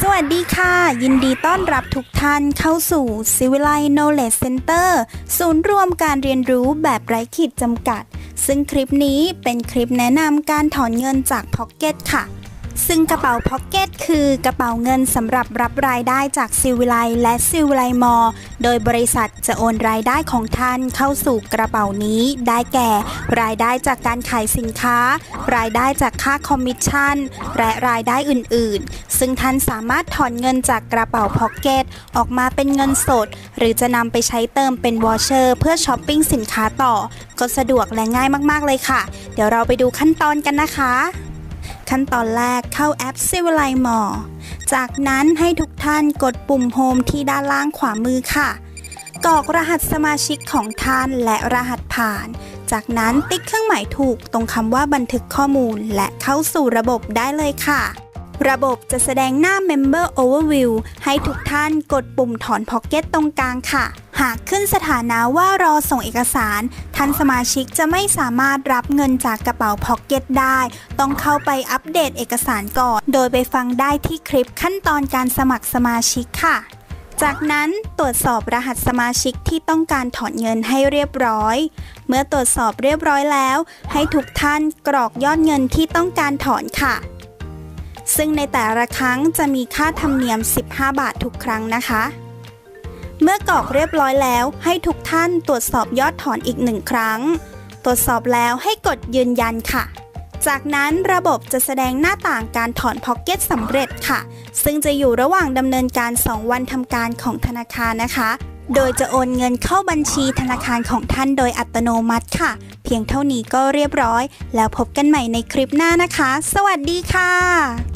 สวัสดีค่ะ ยินดีต้อนรับทุกท่านเข้าสู่ c i v i l i z e Knowledge Center ศูนย์รวมการเรียนรู้แบบไร้ขีดจำกัด ซึ่งคลิปนี้เป็นคลิปแนะนำการถอนเงินจากพ็อกเก็ตค่ะ ซึ่งกระเป๋าพ็อกเก็ตคือกระเป๋าเงินสำหรับรับรายได้จากซิวิไลและซิวิไลมอ โดยบริษัทจะโอนรายได้ของท่านเข้าสู่กระเป๋านี้ ได้แก่ รายได้จากการขายสินค้า รายได้จากค่าคอมมิชชั่น และรายได้อื่นๆ ซึ่งท่านสามารถถอนเงินจากกระเป๋าพ็อกเก็ตออกมาเป็นเงินสด หรือจะนำไปใช้เติมเป็นวอเชอร์เพื่อช้อปปิ้งสินค้าต่อ ก็สะดวกและง่ายมากๆเลยค่ะ เดี๋ยวเราไปดูขั้นตอนกันนะคะ ขั้นตอนแรกเข้าแอปซิวไลมอจากนั้นให้ทุกท่านกดปุ่มโฮมที่ด้านล่างขวามือค่ะกรอกรหัสสมาชิกของท่านและรหัสผ่าน จากนั้นติ๊กเครื่องหมายถูกตรงคำว่าบันทึกข้อมูลและเข้าสู่ระบบได้เลยค่ะ ระบบจะแสดงหน้า Member Overview ให้ทุกท่านกดปุ่มถอนพ็อกเก็ตตรงกลางค่ะ หากขึ้นสถานะว่ารอส่งเอกสาร ท่านสมาชิกจะไม่สามารถรับเงินจากกระเป๋าพ็อกเก็ตได้ ต้องเข้าไปอัปเดตเอกสารก่อน โดยไปฟังได้ที่คลิปขั้นตอนการสมัครสมาชิกค่ะ จากนั้นตรวจสอบรหัสสมาชิกที่ต้องการถอนเงินให้เรียบร้อย เมื่อตรวจสอบเรียบร้อยแล้ว ให้ทุกท่านกรอกยอดเงินที่ต้องการถอนค่ะ ซึ่งในแต่ละครั้งจะมีค่าธรรมเนียม 15 บาททุกครั้งนะคะ เมื่อกรอกเรียบร้อยแล้วให้ทุกท่านตรวจสอบยอดถอนอีกหนึ่งครั้ง ตรวจสอบแล้วให้กดยืนยันค่ะ จากนั้นระบบจะแสดงหน้าต่างการถอนพ็อกเก็ตสำเร็จค่ะ ซึ่งจะอยู่ระหว่างดำเนินการ 2 วันทำการของธนาคารนะคะ โดยจะโอนเงินเข้าบัญชีธนาคารของท่านโดยอัตโนมัติค่ะเพียงเท่านี้ก็เรียบร้อย แล้วพบกันใหม่ในคลิปหน้านะคะ สวัสดีค่ะ